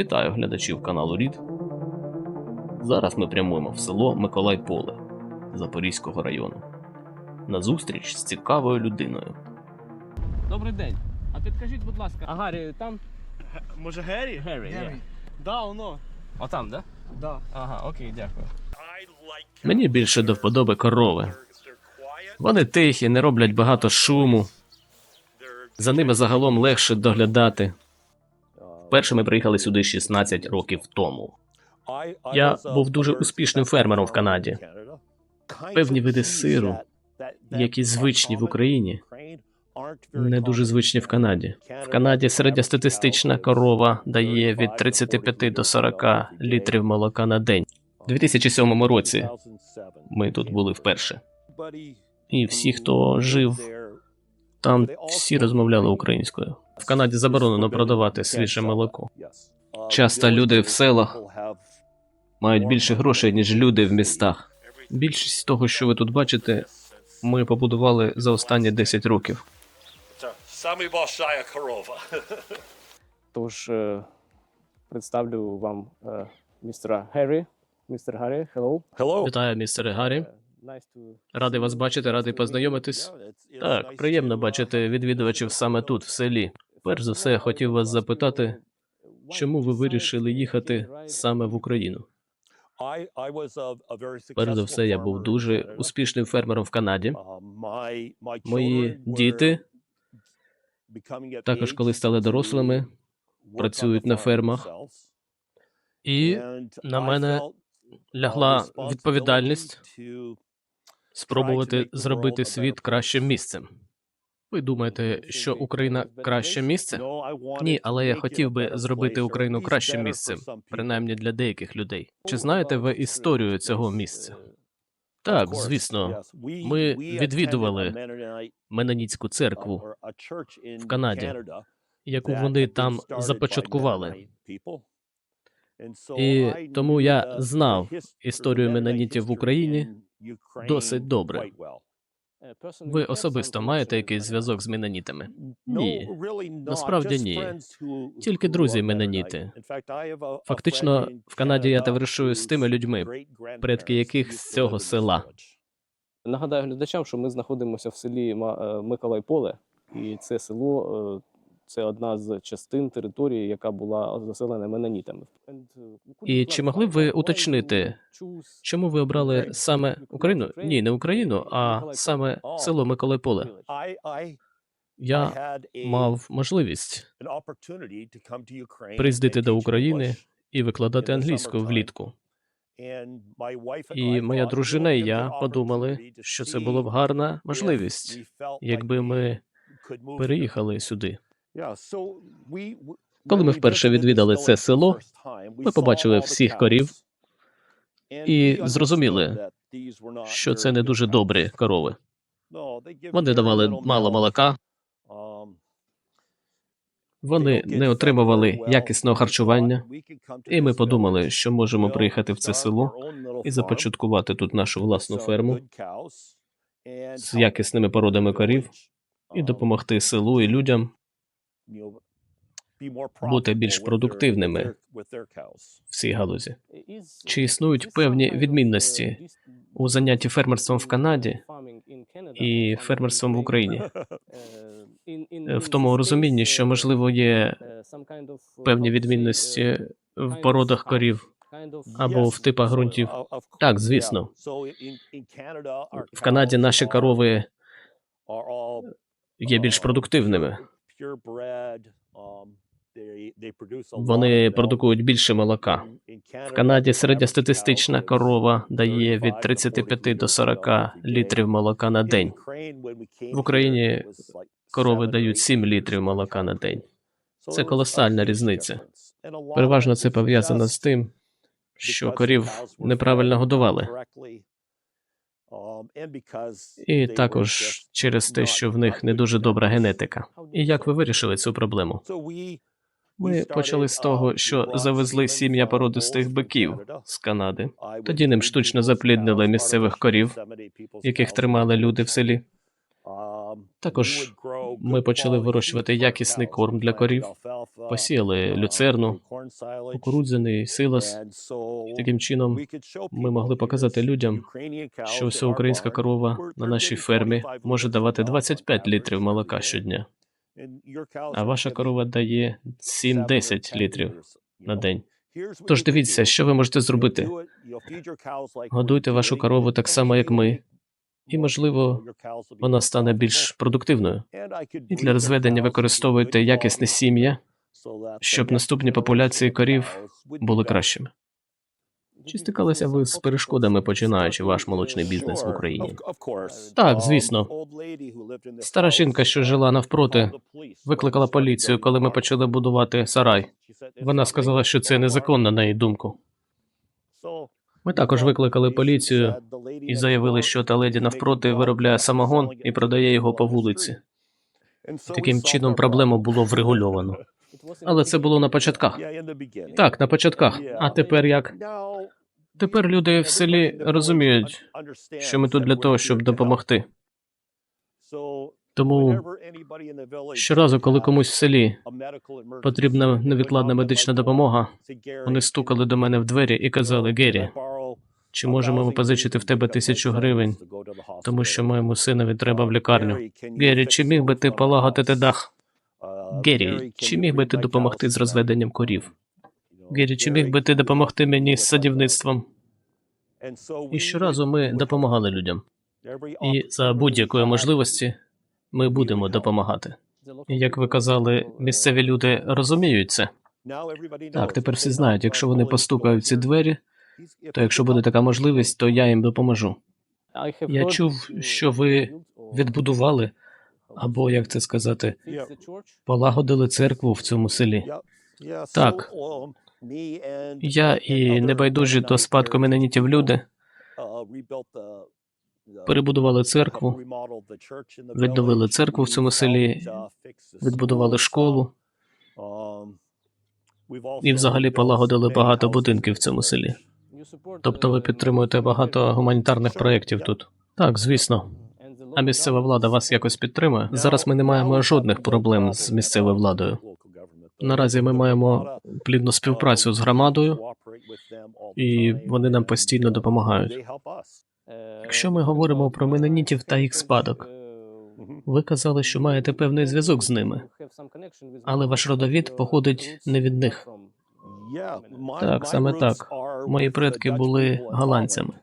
Вітаю глядачів каналу Рід. Зараз ми прямуємо в село Миколай Поле Запорізького району. На зустріч з цікавою людиною. Добрий день. А підкажіть, будь ласка, а Гаррі там? Може Геррі? Гаррі, є. Да, воно. А там, да? Да. Ага, окей, дякую. Мені більше до вподоби корови. Вони тихі, не роблять багато шуму. За ними загалом легше доглядати. Вперше ми приїхали сюди 16 років тому. Я був дуже успішним фермером в Канаді. Певні види сиру, які звичні в Україні, не дуже звичні в Канаді. В Канаді середньостатистична корова дає від 35 до 40 літрів молока на день. У 2007 році ми тут були вперше. І всі, хто жив там, всі розмовляли українською. В Канаді заборонено продавати свіже молоко. Часто люди в селах мають більше грошей, ніж люди в містах. Більшість того, що ви тут бачите, ми побудували за останні 10 років. Самий большая корова. Тож е, представлю вам е, містера Гаррі. Містер Гаррі, hello. Hello. Вітаю, містере Гаррі. Радий вас бачити, радий познайомитись. Так, приємно бачити відвідувачів саме тут, в селі. Перш за все, я хотів вас запитати, чому ви вирішили їхати саме в Україну? Перш за все, я був дуже успішним фермером в Канаді. Мої діти, також коли стали дорослими, працюють на фермах, і на мене лягла відповідальність спробувати зробити світ кращим місцем. Ви думаєте, що Україна краще місце? Ні, але я хотів би зробити Україну кращим місцем, принаймні для деяких людей. Чи знаєте ви історію цього місця? Так, звісно, ми відвідували Меноніцьку церкву в Канаді, яку вони там започаткували. І тому я знав історію менонітів в Україні досить добре. е, Ви особисто маєте якийсь зв'язок з менонітами? Ні, насправді ні. Тільки друзі меноніти. Фактично, в Канаді я товаришую з тими людьми, предки яких з цього села. Нагадаю глядачам, що ми знаходимося в селі е, Миколай Поле, і це село е, це одна з частин території, яка була заселена менонітами. І чи могли б ви уточнити, Чому ви обрали саме Україну? Ні, не Україну, а саме село Миколайполе. Я мав можливість приїздити до України і викладати англійську влітку. І моя дружина і я подумали, що це було б гарна можливість, якби ми переїхали сюди. Коли ми вперше відвідали це село, ми побачили всіх корів і зрозуміли, Що це не дуже добрі корови. Вони давали мало молока, вони не отримували якісного харчування, і ми подумали, що можемо приїхати в це село і започаткувати тут нашу власну ферму з якісними породами корів і допомогти селу і людям бути більш продуктивними в цій галузі. Чи існують певні відмінності у занятті фермерством в Канаді і фермерством в Україні? Е, В тому розумінні, що можливо є певні відмінності в породах корів або в типах ґрунтів. Так, звісно. В Канаді наші корови є більш продуктивними. Вони продукують більше молока. В Канаді середньостатистична корова дає від 35 до 40 літрів молока на день. В Україні Корови дають 7 літрів молока на день. Це колосальна різниця. Переважно це пов'язано з тим, що корів неправильно годували, і також через те, що в них не дуже добра генетика. І як ви вирішили цю проблему? Ми почали з того, що завезли сім'я породистих биків з Канади. Тоді ним штучно запліднили місцевих корів, яких тримали люди в селі. Також ми почали вирощувати якісний корм для корів, посіяли люцерну, кукурудзяний силос. Таким чином, ми могли показати людям, що вся українська корова на нашій фермі може давати 25 літрів молока щодня, а ваша корова дає 7-10 літрів на день. Тож дивіться, що ви можете зробити. Годуйте вашу корову так само, як ми, і, можливо, вона стане більш продуктивною. І для розведення використовуйте якісне сім'я, щоб наступні популяції корів були кращими. Чи стикалися ви з перешкодами, починаючи ваш молочний бізнес в Україні? Так, звісно. Стара жінка, що жила навпроти, викликала поліцію, коли ми почали будувати сарай. Вона сказала, що це незаконно на її думку. Ми також викликали поліцію і заявили, що та леді навпроти виробляє самогон і продає його по вулиці. Таким чином проблему було врегульовано. Але це було на початках. Так, на початках. А тепер як? Тепер люди в селі розуміють, що ми тут для того, щоб допомогти. Тому щоразу, коли комусь в селі потрібна невідкладна медична допомога, вони стукали до мене в двері і казали: Гері, чи можемо ми позичити в тебе тисячу гривень, тому що моєму синові треба в лікарню. Гері, чи міг би ти полагодити дах? Гері, чи міг би ти допомогти з розведенням корів? Гері, чи міг би ти допомогти мені з садівництвом? І щоразу ми допомагали людям. І за будь-якої можливості ми будемо допомагати. І як ви казали, місцеві люди розуміють це. Так, тепер всі знають, якщо вони постукають ці двері, то якщо буде така можливість, то я їм допоможу. Я чув, що ви відбудували, або як це сказати, полагодили церкву в цьому селі. Так. Я і небайдужі до спадку менонітів люди перебудували церкву, відновили церкву в цьому селі, відбудували школу і взагалі полагодили багато будинків в цьому селі. Тобто ви підтримуєте багато гуманітарних проєктів тут. Так, звісно. А місцева влада вас якось підтримує. Зараз ми не маємо жодних проблем з місцевою владою. Наразі ми маємо плідну співпрацю з громадою, і вони нам постійно допомагають. Якщо ми говоримо про менонітів та їх спадок, ви казали, що маєте певний зв'язок з ними, але ваш родовід походить не від них. Так, саме так. Мої предки були голландцями,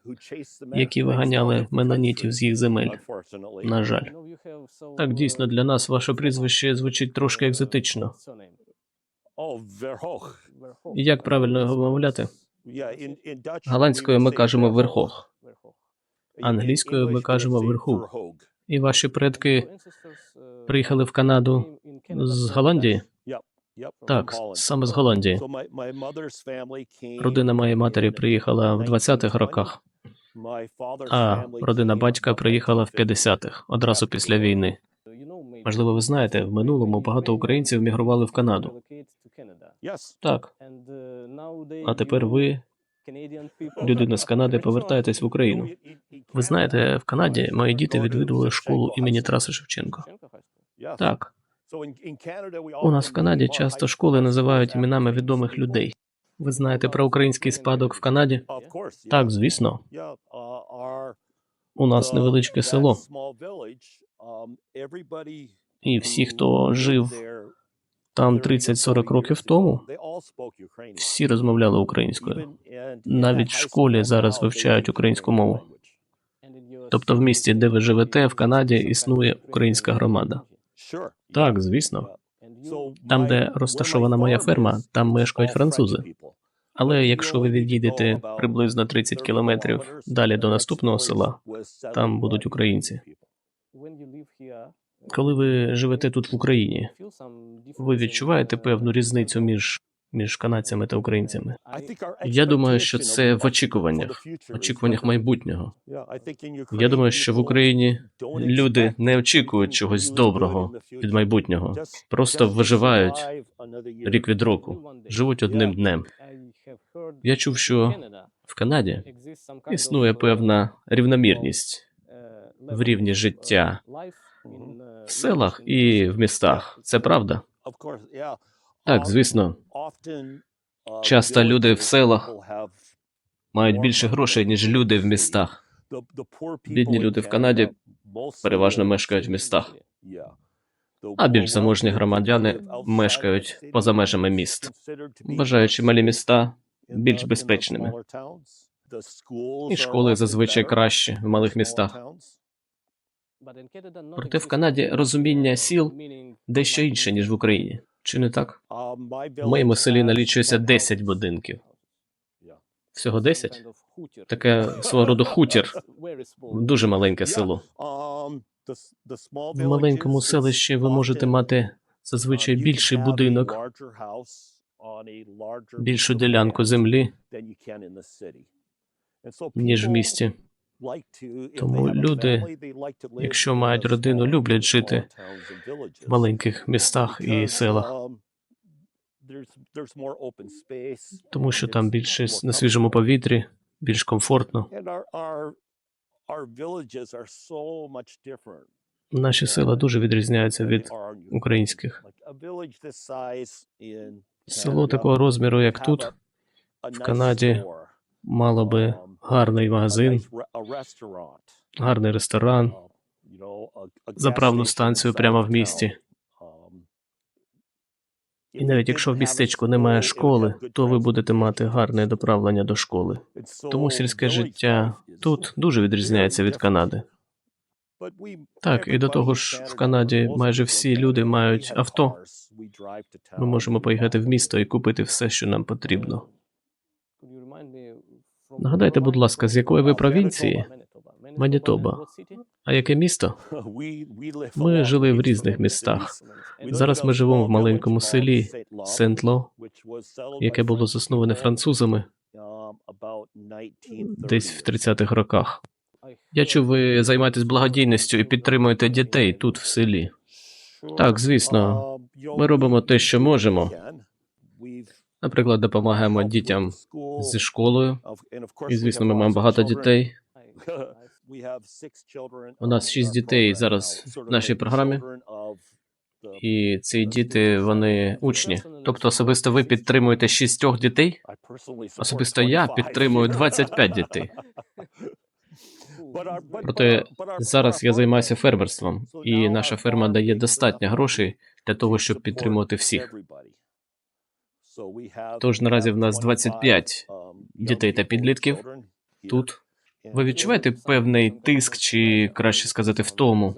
які виганяли менонітів з їх земель. На жаль, так дійсно для нас ваше прізвище звучить трошки екзотично. Як правильно його вимовляти? Голландською ми кажемо верхох. Англійською ми кажемо верху. І ваші предки приїхали в Канаду з Голландії? Так, саме з Голландії. Родина моєї матері приїхала в 20-х роках, а родина батька приїхала в 50-х, одразу після війни. Можливо, ви знаєте, в минулому багато українців мігрували в Канаду. Так, а тепер ви, людина з Канади, повертаєтесь в Україну. Ви знаєте, в Канаді мої діти відвідували школу імені Тараса Шевченка. Так, у нас в Канаді часто школи називають іменами відомих людей. Ви знаєте про український спадок в Канаді? Так, звісно. У нас невеличке село, і всі, хто жив там 30-40 років тому, всі розмовляли українською. Навіть в школі зараз вивчають українську мову. Тобто, в місті, де ви живете, в Канаді існує українська громада. Так, звісно. Там, де розташована моя ферма, там мешкають французи. Але якщо ви відійдете приблизно 30 кілометрів далі до наступного села, там будуть українці. Коли ви живете тут в Україні, ви відчуваєте певну різницю між, між канадцями та українцями? Я думаю, що це в очікуваннях, очікуваннях майбутнього. Я думаю, що в Україні люди не очікують чогось доброго від майбутнього, просто виживають рік від року, живуть одним днем. Я чув, що в Канаді існує певна рівномірність в рівні життя В селах і в містах. Це правда. Так, звісно, Часто люди в селах мають більше грошей, ніж люди в містах. бідні люди в Канаді переважно мешкають в містах, а більш заможні громадяни мешкають поза межами міст, вважаючи малі міста більш безпечними. І школи зазвичай кращі в малих містах. Проте в Канаді розуміння сіл дещо інше, ніж в Україні. Чи не так? В моєму селі налічується 10 будинків. Всього 10? Таке свого роду хутір, дуже маленьке село. В маленькому селищі ви можете мати зазвичай більший будинок, більшу ділянку землі, ніж в місті. Тому люди, якщо мають родину, люблять жити В маленьких містах і селах, тому що там більше на свіжому повітрі, більш комфортно. Наші села дуже відрізняються від українських. Село такого розміру, як тут, в Канаді мало би гарний магазин, гарний ресторан, заправну станцію прямо в місті. І навіть якщо в містечку немає школи, то ви будете мати гарне доправлення до школи. Тому сільське життя тут дуже відрізняється від Канади. Так, і до того ж, в Канаді майже всі люди мають авто. Ми можемо поїхати в місто і купити все, що нам потрібно. Нагадайте, будь ласка, з якої ви провінції? Манітоба. А яке місто? Ми жили в різних містах. Зараз ми живемо в маленькому селі Сент-Ло, яке було засноване французами десь в 30-х роках. Я чув, ви займаєтесь благодійністю і підтримуєте дітей тут, в селі. Так, звісно, ми робимо те, що можемо. Наприклад, допомагаємо дітям зі школою. І, звісно, ми маємо багато дітей. У нас шість дітей зараз в нашій програмі. І ці діти, вони учні. Тобто, особисто ви підтримуєте шістьох дітей? Особисто я підтримую 25 дітей. Проте зараз я займаюся фермерством, і наша ферма дає достатньо грошей для того, щоб підтримувати всіх. Тож наразі в нас 25 дітей та підлітків тут. Ви відчуваєте певний тиск, чи краще сказати, втому?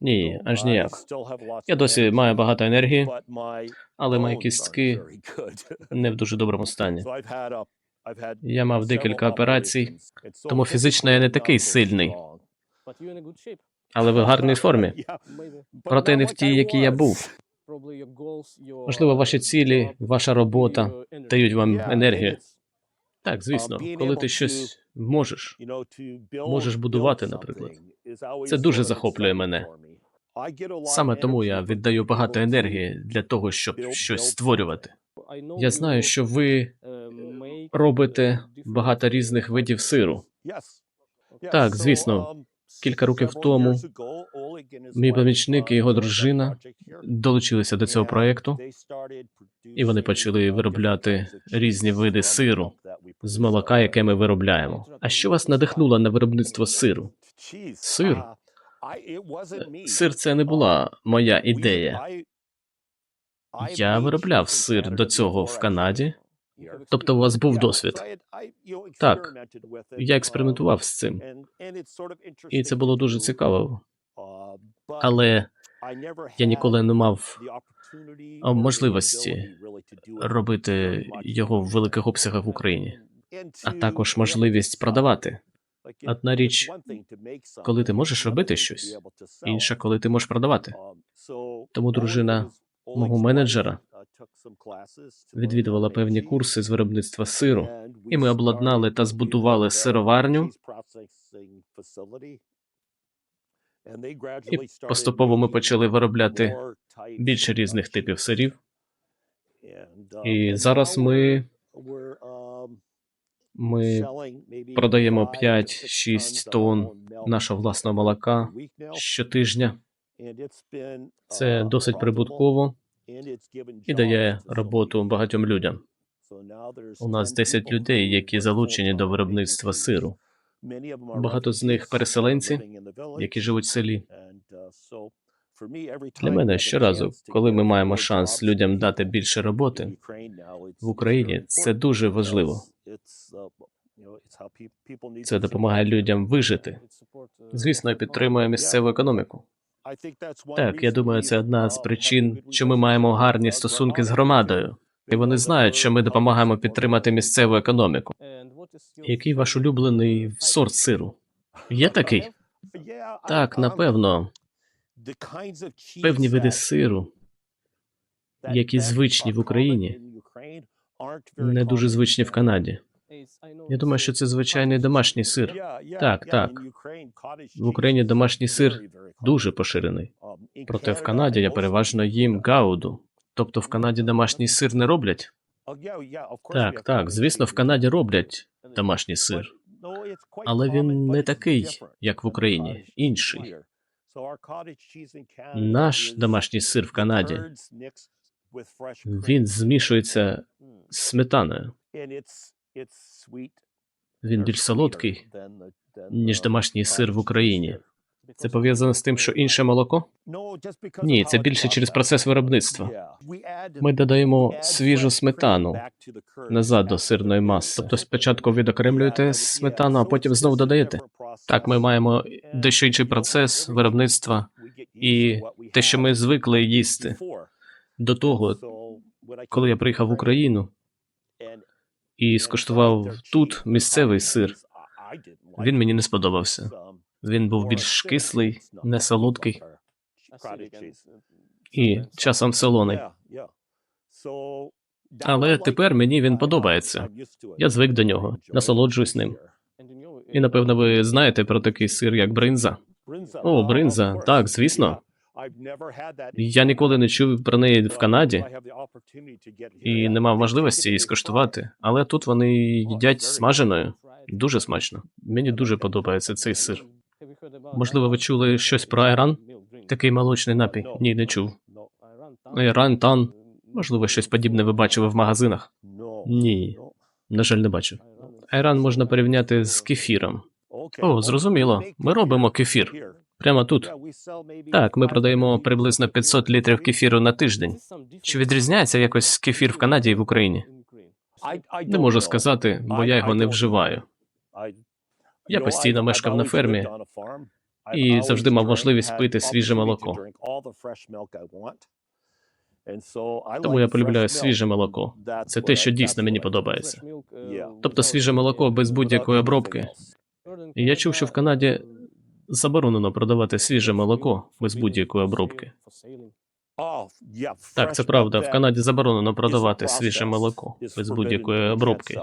Ні, аж ніяк. Я досі маю багато енергії, але мої кістки не в дуже доброму стані. Я мав декілька операцій, тому фізично я не такий сильний, але ви в гарній формі. Проте не в тій, якій я був. Можливо, ваші цілі, ваша робота дають вам енергію. Так, звісно, коли ти щось можеш, можеш будувати, наприклад. це дуже захоплює мене. Саме тому я віддаю багато енергії для того, щоб щось створювати. Я знаю, що ви робите багато різних видів сиру. Так, звісно, Кілька років тому мій помічник і його дружина долучилися до цього проєкту, і вони почали виробляти різні види сиру з молока, яке ми виробляємо. А що вас надихнуло на виробництво сиру? Сир? Сир це не була моя ідея. Я виробляв сир до цього в Канаді. Тобто у вас був досвід? Так, Я експериментував з цим, і це було дуже цікаво. Але я ніколи не мав можливості робити його в великих обсягах в Україні, а також можливість продавати. Одна річ, коли ти можеш робити щось, інша, коли ти можеш продавати. Тому дружина мого менеджера відвідувала певні курси з виробництва сиру, і ми обладнали та збудували сироварню. І поступово ми почали виробляти більше різних типів сирів. І зараз ми Ми продаємо 5-6 тонн нашого власного молока щотижня. Це досить прибутково і дає роботу багатьом людям. У нас 10 людей, які залучені до виробництва сиру. Багато з них переселенці, які живуть в селі. Для мене щоразу, коли ми маємо шанс людям дати більше роботи в Україні, це дуже важливо. Це допомагає людям вижити. Звісно, я підтримую місцеву економіку. Так, я думаю, це одна з причин, що ми маємо гарні стосунки з громадою, і вони знають, що ми допомагаємо підтримати місцеву економіку. Який ваш улюблений сорт сиру? Є такий? Так, напевно, певні види сиру, які звичні в Україні, не дуже звичні в Канаді. Я думаю, що це звичайний домашній сир. Так, так. В Україні домашній сир дуже поширений. Проте в Канаді я переважно їм гауду. Тобто в Канаді домашній сир не роблять? Так, так, звісно, в Канаді роблять домашній сир, але він не такий, як в Україні, інший. Наш домашній сир в Канаді він змішується з сметаною. Він більш солодкий, ніж домашній сир в Україні. Це пов'язано з тим, що інше молоко? Ні, це більше через процес виробництва. Ми додаємо свіжу сметану назад до сирної маси. Тобто спочатку відокремлюєте сметану, а потім знову додаєте. Так, ми маємо дещо інший процес виробництва і те, що ми звикли їсти. До того, коли я приїхав в Україну і скуштував тут місцевий сир, він мені не сподобався. Він був більш кислий, не солодкий і часом солоний. Але тепер мені він подобається. Я звик до нього, насолоджуюсь ним. І напевно ви знаєте про такий сир, як бринза. О, бринза, так, звісно. Я ніколи не чув про неї в Канаді і не мав можливості її скуштувати. Але тут вони їдять смаженою. Дуже смачно. Мені дуже подобається цей сир. Можливо, ви чули щось про айран? Такий молочний напій. Ні, не чув. Айран, тан. Можливо, щось подібне ви бачили в магазинах. Ні, на жаль, не бачив. Айран можна порівняти з кефіром. О, зрозуміло. Ми робимо кефір. Прямо тут. Так, ми продаємо приблизно 500 літрів кефіру на тиждень. Чи відрізняється якось кефір в Канаді і в Україні? Не можу сказати, бо я його не вживаю. Я постійно мешкав на фермі і завжди мав можливість пити свіже молоко. Тому я полюбляю свіже молоко. Це те, що дійсно мені подобається. Тобто свіже молоко без будь-якої обробки. І я чув, що в Канаді заборонено продавати свіже молоко без будь-якої обробки. Так, це правда. В Канаді заборонено продавати свіже молоко без будь-якої обробки.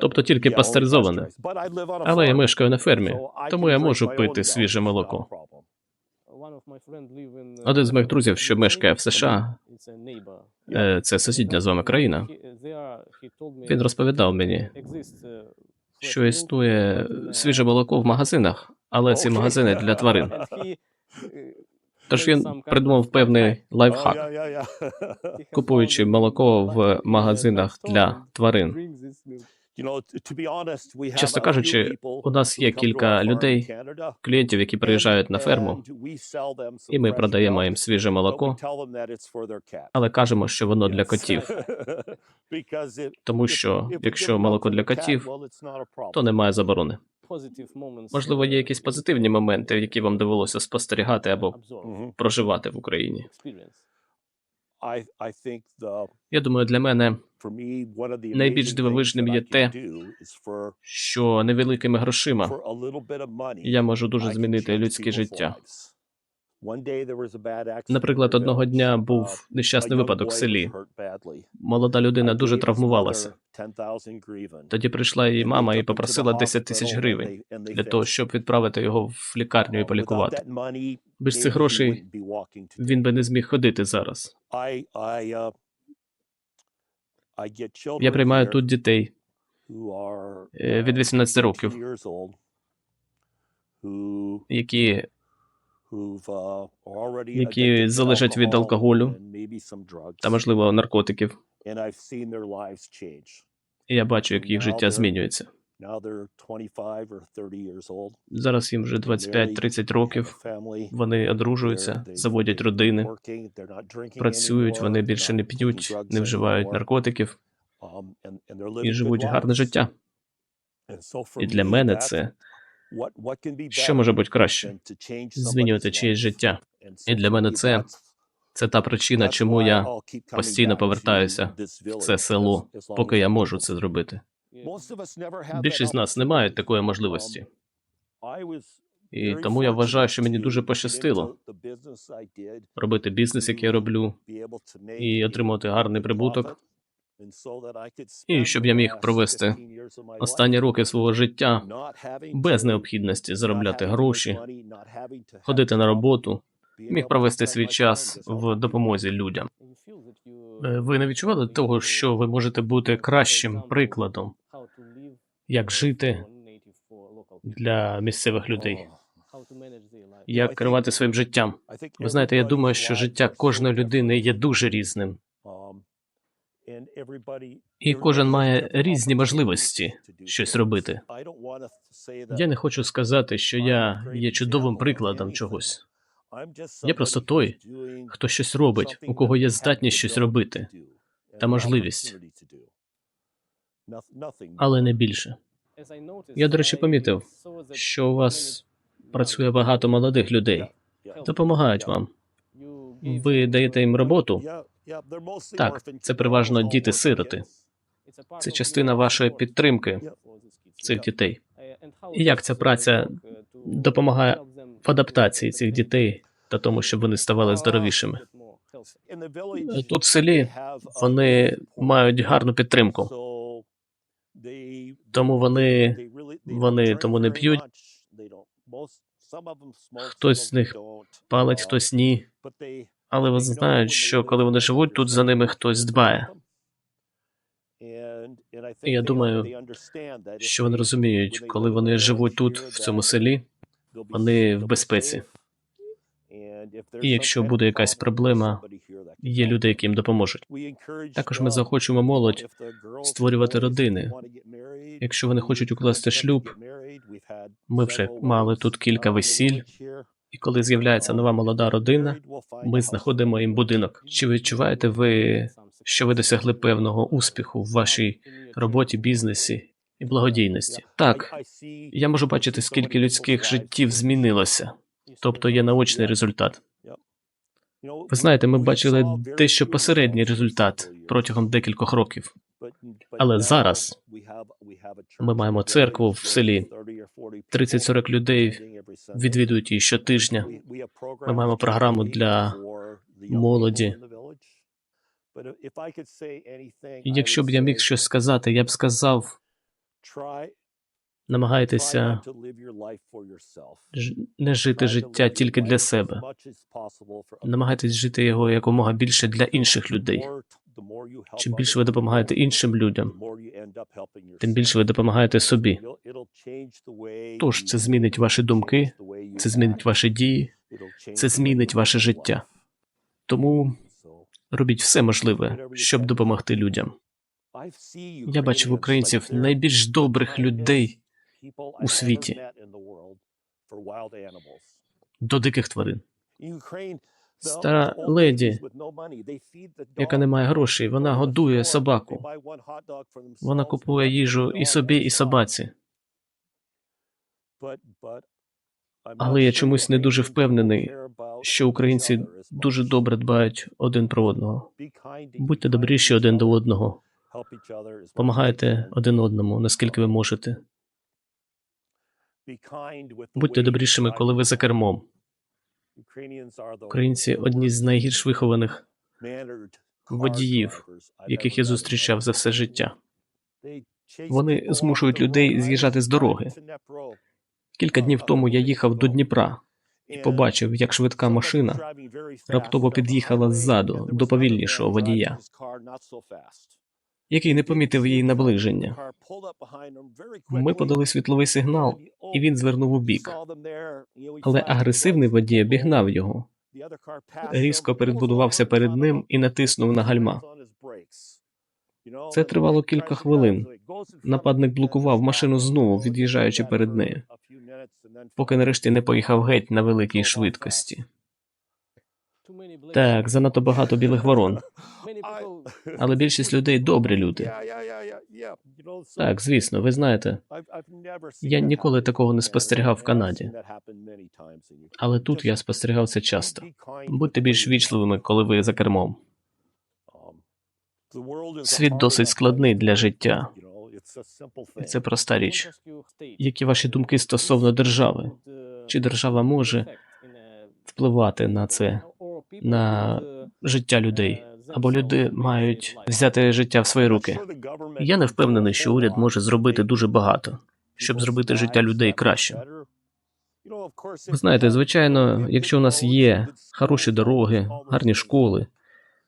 Тобто тільки пастеризоване. Але я мешкаю на фермі, тому я можу пити свіже молоко. Один з моїх друзів, що мешкає в США, е, це сусідня з вами країна. Він розповідав мені, що існує свіже молоко в магазинах, але ці магазини для тварин. Тож він придумав певний лайфхак, купуючи молоко в магазинах для тварин. Чесно кажучи, у нас є кілька людей, клієнтів, які приїжджають на ферму, і ми продаємо їм свіже молоко, але кажемо, що воно для котів. Тому що якщо молоко для котів, то немає заборони. Можливо, є якісь позитивні моменти, які вам довелося спостерігати або проживати в Україні. Я думаю, для мене найбільш дивовижним є те, що невеликими грошима я можу дуже змінити людське життя. Наприклад, одного дня був нещасний випадок в селі. Молода людина дуже травмувалася. Тоді прийшла її мама і попросила 10 тисяч гривень для того, щоб відправити його в лікарню і полікувати. Без цих грошей він би не зміг ходити зараз. Я приймаю тут дітей е, від 18 років. які які залежать від алкоголю та можливо наркотиків. І я бачу, як їх життя змінюється. Зараз їм вже 25-30 років. Вони одружуються, заводять родини, працюють, вони більше не п'ють, не вживають наркотиків і живуть гарне життя. І для мене це що може бути краще? Змінювати чиєсь життя. І для мене це це та причина, чому я постійно повертаюся в це село, поки я можу це зробити. Більшість з нас не мають такої можливості. І тому я вважаю, що мені дуже пощастило Робити бізнес, який я роблю, і отримувати гарний прибуток. І щоб я міг провести Останні роки свого життя без необхідності заробляти гроші, ходити на роботу, міг провести свій час в допомозі людям. Е, Ви не відчували того, що ви можете бути кращим прикладом, як жити для місцевих людей, як керувати своїм життям? Ви знаєте, я думаю, що життя кожної людини є дуже різним, і кожен має різні можливості щось робити. Я не хочу сказати, що я є чудовим прикладом чогось. Я просто той, Хто щось робить, у кого є здатність щось робити, та можливість, але не більше. Я, до речі, помітив, Що у вас працює багато молодих людей, допомагають вам. Ви даєте їм роботу. Так, це переважно діти-сироти. Це частина вашої підтримки цих дітей. І як ця праця допомагає В адаптації цих дітей та тому, щоб вони ставали здоровішими. Тут в селі вони мають гарну підтримку, тому вони вони тому не п'ють. Хтось з них палить, хтось ні. Але вони знають, що коли вони живуть тут, за ними хтось дбає. І я думаю, Що вони розуміють, коли вони живуть тут, в цьому селі, вони в безпеці. І якщо буде якась проблема, Є люди, які їм допоможуть. також ми захочемо молодь створювати родини. Якщо вони хочуть укласти шлюб, ми вже мали тут кілька весіль. І коли з'являється нова молода родина, ми знаходимо їм будинок. Чи відчуваєте ви, що ви досягли певного успіху в вашій роботі, бізнесі і благодійності? Так, я можу бачити, скільки людських життів змінилося, тобто є наочний результат. Ви знаєте, ми бачили дещо посередній результат протягом декількох років. Але зараз Ми маємо церкву в селі. 30-40 людей відвідують її щотижня. Ми маємо програму для молоді. І Якщо б я міг щось сказати, я б сказав: намагайтеся не жити життя тільки для себе. Намагайтесь жити його якомога більше для інших людей. Чим більше ви допомагаєте іншим людям, тим більше ви допомагаєте собі. Тож це змінить ваші думки, це змінить ваші дії, це змінить ваше життя. Тому робіть все можливе, щоб допомогти людям. Я бачив українців найбільш добрих людей у світі. До диких тварин. Стара леді, яка не має грошей, вона годує собаку. Вона купує їжу і собі, і собаці. Але я чомусь не дуже впевнений, Що українці дуже добре дбають один про одного. Будьте добріші один до одного, помагайте один одному, наскільки ви можете. Будьте добрішими, коли ви за кермом. Українці одні з найгірш вихованих, водіїв, яких я зустрічав за все життя. Вони змушують людей з'їжджати з дороги. Кілька днів тому я їхав до Дніпра і побачив, як швидка машина раптово під'їхала ззаду до повільнішого водія. Який не помітив її наближення. Ми подали світловий сигнал, і він звернув у бік. Але агресивний водій обігнав його, різко перебудувався перед ним і натиснув на гальма. Це тривало кілька хвилин. Нападник блокував машину знову, від'їжджаючи перед нею, поки нарешті не поїхав геть на великій швидкості. Так, занадто багато білих ворон, але більшість людей добрі люди. Так, звісно, ви знаєте, Я ніколи такого не спостерігав в Канаді. але тут я спостерігав це часто. Будьте більш вічливими, коли ви за кермом. Світ досить складний для життя. Це проста річ. Які ваші думки стосовно держави? Чи держава може впливати на це, на життя людей? Або люди мають взяти життя в свої руки? Я не впевнений, що уряд може зробити дуже багато, щоб зробити життя людей кращим. Ви знаєте, звичайно, якщо у нас є хороші дороги, гарні школи,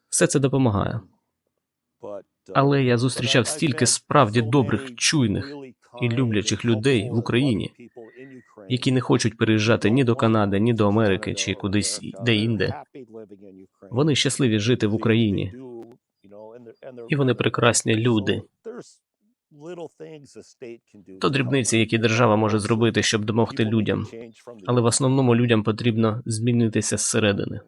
все це допомагає. Але я зустрічав стільки справді добрих, чуйних і люблячих людей в Україні, які не хочуть переїжджати ні до Канади, ні до Америки чи кудись де-інде. Вони щасливі жити в Україні, і вони прекрасні люди. То дрібниці, які держава може зробити, щоб допомогти людям, але в основному людям потрібно змінитися зсередини.